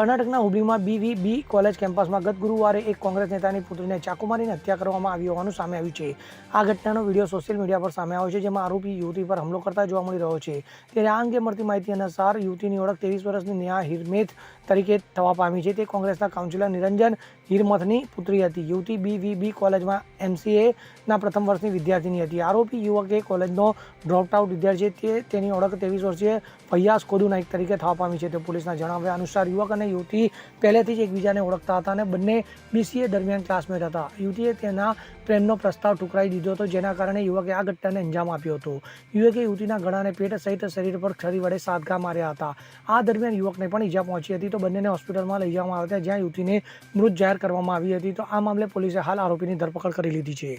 કર્ણાટકના હુબલીમાં બીવી બી કોલેજ કેમ્પસમાં ગત ગુરુવારે એક કોંગ્રેસ નેતાની પુત્રીને ચાકુ મારીને હત્યા કરવામાં આવી હોવાનું સામે આવ્યું છે. આ ઘટનાનો વીડિયો સોશિયલ મીડિયા પર સામે આવ્યો છે, જેમાં આરોપી યુવતી પર હમલો કરતા જોવા મળી રહ્યો છે. ત્યારે આ અંગે મળતી માહિતી અનુસાર યુવતીની ઓળખ ત્રેવીસ વર્ષની નેહા હિરમેથ તરીકે થવા પામી છે. તે કોંગ્રેસના કાઉન્સિલર નિરંજન હિરમથની પુત્રી હતી. યુવતી બીવીબી કોલેજમાં એમસીએના પ્રથમ વર્ષની વિદ્યાર્થીની હતી. આરોપી યુવકે કોલેજનો ડ્રોપ આઉટ વિદ્યાર્થી તે તેની ઓળખ ત્રેવીસ વર્ષીય ફૈયાસ કોદુ નાઇક તરીકે થવા પામી છે. તે પોલીસના જણાવ્યા અનુસાર યુવક અને યુવતી પહેલેથી જ એકબીજાને ઓળખતા હતા અને બંને બીસીએ દરમિયાન ક્લાસમેટ હતા. યુવતીએ તેના પ્રેમનો પ્રસ્તાવ ઠુકરાઈ દીધો હતો, જેના કારણે યુવકે આ ઘટનાને અંજામ આપ્યો હતો. યુવકે યુવતીના ગળાને પેટ સહિત શરીર પર છરી વડે સાત માર્યા હતા. આ દરમિયાન યુવકને પણ ઈજા પહોંચી હતી, તો બંનેને હોસ્પિટલમાં લઈ જવામાં આવ્યા હતા, જ્યાં યુવતીને મૃત જાહેર કરવામાં આવી હતી. તો આ મામલે પોલીસે હાલ આરોપીની ધરપકડ કરી લીધી છે.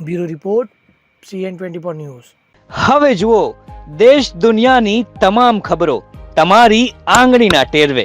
Bureau report, CN twenty four news. હવે જુઓ, દેશ દુનિયાની તમામ ખબરો તમારી આંગળીના ટેરવે.